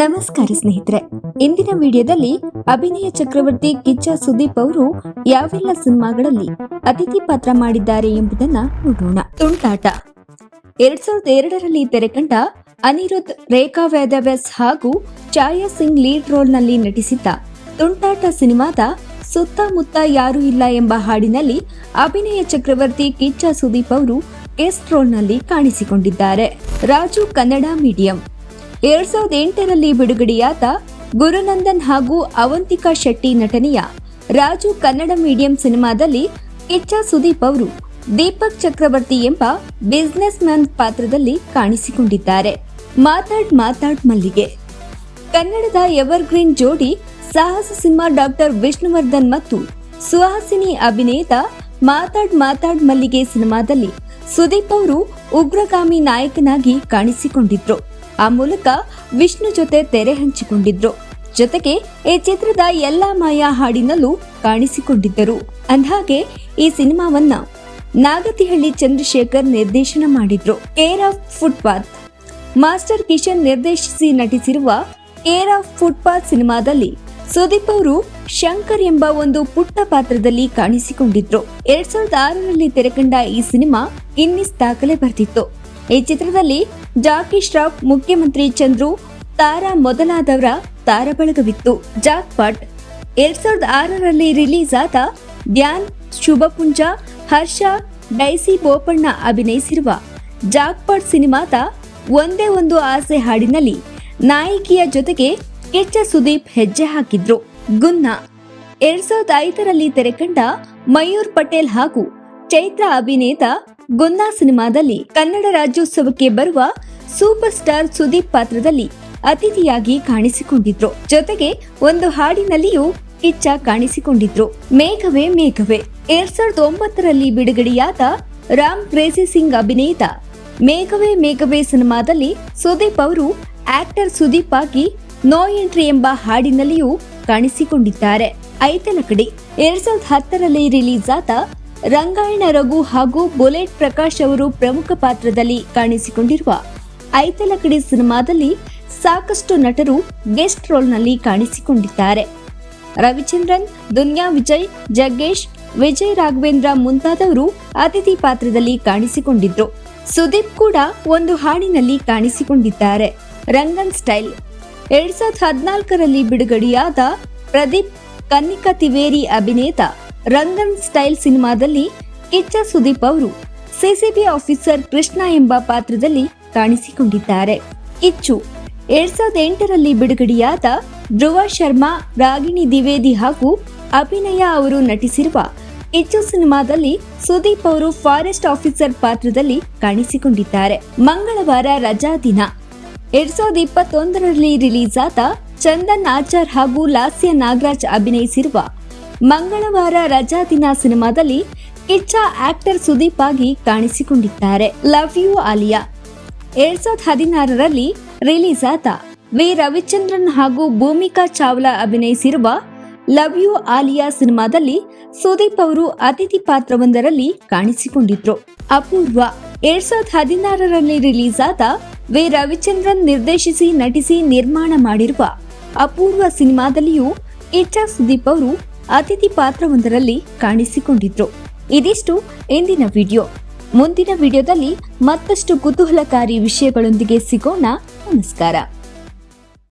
ನಮಸ್ಕಾರ ಸ್ನೇಹಿತರೆ, ಇಂದಿನ ವಿಡಿಯೋದಲ್ಲಿ ಅಭಿನಯ ಚಕ್ರವರ್ತಿ ಕಿಚ್ಚ ಸುದೀಪ್ ಅವರು ಯಾವೆಲ್ಲ ಸಿನಿಮಾಗಳಲ್ಲಿ ಅತಿಥಿ ಪಾತ್ರ ಮಾಡಿದ್ದಾರೆ ಎಂಬುದನ್ನ ನೋಡೋಣ. ತುಂಟಾಟ. ಎರಡ್ ಸಾವಿರದ ಎರಡರಲ್ಲಿ ತೆರೆಕಂಡ ಅನಿರುದ್ಧ್, ರೇಖಾ ವೇದವ್ಯಾಸ್ ಹಾಗೂ ಛಾಯಾ ಸಿಂಗ್ ಲೀಡ್ ರೋಲ್ನಲ್ಲಿ ನಟಿಸಿದ್ದ ತುಂಟಾಟ ಸಿನಿಮಾದ ಸುತ್ತಮುತ್ತ ಯಾರು ಇಲ್ಲ ಎಂಬ ಹಾಡಿನಲ್ಲಿ ಅಭಿನಯ ಚಕ್ರವರ್ತಿ ಕಿಚ್ಚ ಸುದೀಪ್ ಅವರು ಗೆಸ್ಟ್ ರೋಲ್ನಲ್ಲಿ ಕಾಣಿಸಿಕೊಂಡಿದ್ದಾರೆ. ರಾಜು ಕನ್ನಡ ಮೀಡಿಯಂ. ಎರಡ್ ಸಾವಿರದ ಎಂಟರಲ್ಲಿ ಬಿಡುಗಡೆಯಾದ ಗುರುನಂದನ್ ಹಾಗೂ ಅವಂತಿಕಾ ಶೆಟ್ಟಿ ನಟನೆಯ ರಾಜು ಕನ್ನಡ ಮೀಡಿಯಂ ಸಿನಿಮಾದಲ್ಲಿ ಕಿಚ್ಚ ಸುದೀಪ್ ಅವರು ದೀಪಕ್ ಚಕ್ರವರ್ತಿ ಎಂಬ ಬಿಸ್ನೆಸ್ ಮ್ಯಾನ್ ಪಾತ್ರದಲ್ಲಿ ಕಾಣಿಸಿಕೊಂಡಿದ್ದಾರೆ. ಮಾತಾಡ್ ಮಾತಾಡ್ ಮಲ್ಲಿಗೆ. ಕನ್ನಡದ ಎವರ್ಗ್ರೀನ್ ಜೋಡಿ ಸಾಹಸ ಸಿಂಹ ಡಾಕ್ಟರ್ ವಿಷ್ಣುವರ್ಧನ್ ಮತ್ತು ಸುಹಾಸಿನಿ ಅಭಿನೇತ ಮಾತಾಡ್ ಮಾತಾಡ್ ಮಲ್ಲಿಗೆ ಸಿನಿಮಾದಲ್ಲಿ ಸುದೀಪ್ ಅವರು ಉಗ್ರಗಾಮಿ ನಾಯಕನಾಗಿ ಕಾಣಿಸಿಕೊಂಡಿದ್ರು. ಆ ಮೂಲಕ ವಿಷ್ಣು ಜೊತೆ ತೆರೆ ಹಂಚಿಕೊಂಡಿದ್ರು. ಜೊತೆಗೆ ಈ ಚಿತ್ರದ ಎಲ್ಲಾ ಮಾಯಾ ಹಾಡಿನಲ್ಲೂ ಕಾಣಿಸಿಕೊಂಡಿದ್ದರು. ಅಂದಹಾಗೆ ಈ ಸಿನಿಮಾವನ್ನ ನಾಗತಿಹಳ್ಳಿ ಚಂದ್ರಶೇಖರ್ ನಿರ್ದೇಶನ ಮಾಡಿದ್ರು. Care of footpath. Master Kishan ನಿರ್ದೇಶಿಸಿ ನಟಿಸಿರುವ ಕೇರ್ ಆಫ್ ಫುಟ್ಪಾತ್ ಸಿನಿಮಾದಲ್ಲಿ ಸುದೀಪ್ ಅವರು ಶಂಕರ್ ಎಂಬ ಒಂದು ಪುಟ್ಟ ಪಾತ್ರದಲ್ಲಿ ಕಾಣಿಸಿಕೊಂಡಿದ್ರು. ಎರಡ್ ಸಾವಿರದ ಆರರಲ್ಲಿ ತೆರೆಕಂಡ ಈ ಸಿನಿಮಾ ಇನ್ನಿಸ್ ದಾಖಲೆ ಬರೆದಿತ್ತು ಈ ಚಿತ್ರದಲ್ಲಿ ಜಾಕಿ ಶ್ರಾಫ್, ಮುಖ್ಯಮಂತ್ರಿ ಚಂದ್ರು, ತಾರಾ ಮೊದಲಾದವರ ತಾರಬಳಗವಿತ್ತು. ಜಾಕ್ ಪಾಟ್ ಎರಡ್ ಸಾವಿರದ ಆರರಲ್ಲಿ ರಿಲೀಸ್ ಆದ ಧ್ಯಾನ್, ಶುಭಪುಂಜ, ಹರ್ಷ, ಡೈಸಿ ಬೋಪಣ್ಣ ಅಭಿನಯಿಸಿರುವ ಜಾಕ್ಪಾಟ್ ಸಿನಿಮಾದ ಒಂದೇ ಒಂದು ಆಸೆ ಹಾಡಿನಲ್ಲಿ ನಾಯಕಿಯ ಜೊತೆಗೆ ಕೆಚ್ಚ ಸುದೀಪ್ ಹೆಜ್ಜೆ ಹಾಕಿದ್ರು. ಗುನ್ನ ಎರಡ್ ಸಾವಿರದ ಐದರಲ್ಲಿ ತೆರೆಕಂಡ ಮಯೂರ್ ಪಟೇಲ್ ಹಾಗೂ ಚೈತ್ರ ಅಭಿನೇತ ಗುನ್ನಾ ಸಿನಿಮಾದಲ್ಲಿ ಕನ್ನಡ ರಾಜ್ಯೋತ್ಸವಕ್ಕೆ ಬರುವ ಸೂಪರ್ ಸ್ಟಾರ್ ಸುದೀಪ್ ಪಾತ್ರದಲ್ಲಿ ಅತಿಥಿಯಾಗಿ ಕಾಣಿಸಿಕೊಂಡಿದ್ರು. ಜೊತೆಗೆ ಒಂದು ಹಾಡಿನಲ್ಲಿಯೂ ಕಿಚ್ಚ ಕಾಣಿಸಿಕೊಂಡಿದ್ರು. ಮೇಘವೇ ಮೇಘವೇ. ಎರಡ್ ಸಾವಿರದ ಒಂಬತ್ತರಲ್ಲಿ ಬಿಡುಗಡೆಯಾದ ರಾಮ್ ಕ್ರೇಸಿ ಸಿಂಗ್ ಅಭಿನೇತ ಮೇಘವೇ ಮೇಘವೇ ಸಿನಿಮಾದಲ್ಲಿ ಸುದೀಪ್ ಅವರು ಆಕ್ಟರ್ ಸುದೀಪ್ ಆಗಿ ನೋ ಎಂಟ್ರಿ ಎಂಬ ಹಾಡಿನಲ್ಲಿಯೂ ಕಾಣಿಸಿಕೊಂಡಿದ್ದಾರೆ. ಐತಲಕಡಿ ಎರಡ್ ಸಾವಿರದ ಹತ್ತರಲ್ಲಿ ರಿಲೀಸ್ ಆದ ರಂಗಾಯಣ ರಘು ಹಾಗೂ ಬುಲೆಟ್ ಪ್ರಕಾಶ್ ಅವರು ಪ್ರಮುಖ ಪಾತ್ರದಲ್ಲಿ ಕಾಣಿಸಿಕೊಂಡಿರುವ ಐತಲಕಡಿ ಸಿನಿಮಾದಲ್ಲಿ ಸಾಕಷ್ಟು ನಟರು ಗೆಸ್ಟ್ ರೋಲ್ನಲ್ಲಿ ಕಾಣಿಸಿಕೊಂಡಿದ್ದಾರೆ. ರವಿಚಂದ್ರನ್, ದುನ್ಯಾ ವಿಜಯ್, ಜಗ್ಗೇಶ್, ವಿಜಯ್ ರಾಘವೇಂದ್ರ ಮುಂತಾದವರು ಅತಿಥಿ ಪಾತ್ರದಲ್ಲಿ ಕಾಣಿಸಿಕೊಂಡಿದ್ರು. ಸುದೀಪ್ ಕೂಡ ಒಂದು ಹಾಡಿನಲ್ಲಿ ಕಾಣಿಸಿಕೊಂಡಿದ್ದಾರೆ. ರಂಗನ್ ಸ್ಟೈಲ್. ಎರಡ್ ಸಾವಿರದ ಹದಿನಾಲ್ಕರಲ್ಲಿ ಬಿಡುಗಡೆಯಾದ ಪ್ರದೀಪ್ ಕನ್ನಿಕಾ ತಿವೇರಿ ಅಭಿನೇತ ರಂಗನ್ ಸ್ಟೈಲ್ ಸಿನಿಮಾದಲ್ಲಿ ಕಿಚ್ಚ ಸುದೀಪ್ ಅವರು ಸಿಸಿಬಿ ಆಫೀಸರ್ ಕೃಷ್ಣ ಎಂಬ ಪಾತ್ರದಲ್ಲಿ ಕಾಣಿಸಿಕೊಂಡಿದ್ದಾರೆ. ಕಿಚ್ಚು ಎರಡ್ ಸಾವಿರದ ಎಂಟರಲ್ಲಿ ಬಿಡುಗಡೆಯಾದ ಧ್ರುವ ಶರ್ಮಾ, ರಾಗಿಣಿ ದ್ವಿವೇದಿ ಹಾಗೂ ಅಭಿನಯ ಅವರು ನಟಿಸಿರುವ ಕಿಚ್ಚು ಸಿನಿಮಾದಲ್ಲಿ ಸುದೀಪ್ ಅವರು ಫಾರೆಸ್ಟ್ ಆಫೀಸರ್ ಪಾತ್ರದಲ್ಲಿ ಕಾಣಿಸಿಕೊಂಡಿದ್ದಾರೆ. ಮಂಗಳವಾರ ರಜಾ ದಿನ. ಎರಡ್ ಸಾವಿರದ ಇಪ್ಪತ್ತೊಂದರಲ್ಲಿ ರಿಲೀಸ್ ಆದ ಚಂದನ್ ಆಚಾರ್ ಹಾಗೂ ಲಾಸ್ಯ ನಾಗರಾಜ್ ಅಭಿನಯಿಸಿರುವ ಮಂಗಳವಾರ ರಜಾ ದಿನ ಸಿನಿಮಾದಲ್ಲಿ ಕಿಚ್ಚ ಆಕ್ಟರ್ ಸುದೀಪ್ ಆಗಿ ಕಾಣಿಸಿಕೊಂಡಿದ್ದಾರೆ. ಲವ್ ಯು ಆಲಿಯಾ ಎರಡ್ ಸಾವಿರದ ಹದಿನಾರರಲ್ಲಿ ರಿಲೀಸ್ ಆದ ವಿ ರವಿಚಂದ್ರನ್ ಹಾಗೂ ಭೂಮಿಕಾ ಚಾವ್ಲಾ ಅಭಿನಯಿಸಿರುವ ಲವ್ ಯು ಆಲಿಯಾ ಸಿನಿಮಾದಲ್ಲಿ ಸುದೀಪ್ ಅವರು ಅತಿಥಿ ಪಾತ್ರವೊಂದರಲ್ಲಿ ಕಾಣಿಸಿಕೊಂಡಿದ್ರು. ಅಪೂರ್ವ. ಎರಡ್ ಸಾವಿರದ ಹದಿನಾರರಲ್ಲಿ ರಿಲೀಸ್ ಆದ ವಿ ರವಿಚಂದ್ರನ್ ನಿರ್ದೇಶಿಸಿ ನಟಿಸಿ ನಿರ್ಮಾಣ ಮಾಡಿರುವ ಅಪೂರ್ವ ಸಿನಿಮಾದಲ್ಲಿಯೂ ಇಚ್ಛಾ ಸುದೀಪ್ ಅವರು ಅತಿಥಿ ಪಾತ್ರವೊಂದರಲ್ಲಿ ಕಾಣಿಸಿಕೊಂಡಿದ್ರು. ಇದಿಷ್ಟು ಇಂದಿನ ವಿಡಿಯೋ. ಮುಂದಿನ ವಿಡಿಯೋದಲ್ಲಿ ಮತ್ತಷ್ಟು ಕುತೂಹಲಕಾರಿ ವಿಷಯಗಳೊಂದಿಗೆ ಸಿಗೋಣ. ನಮಸ್ಕಾರ.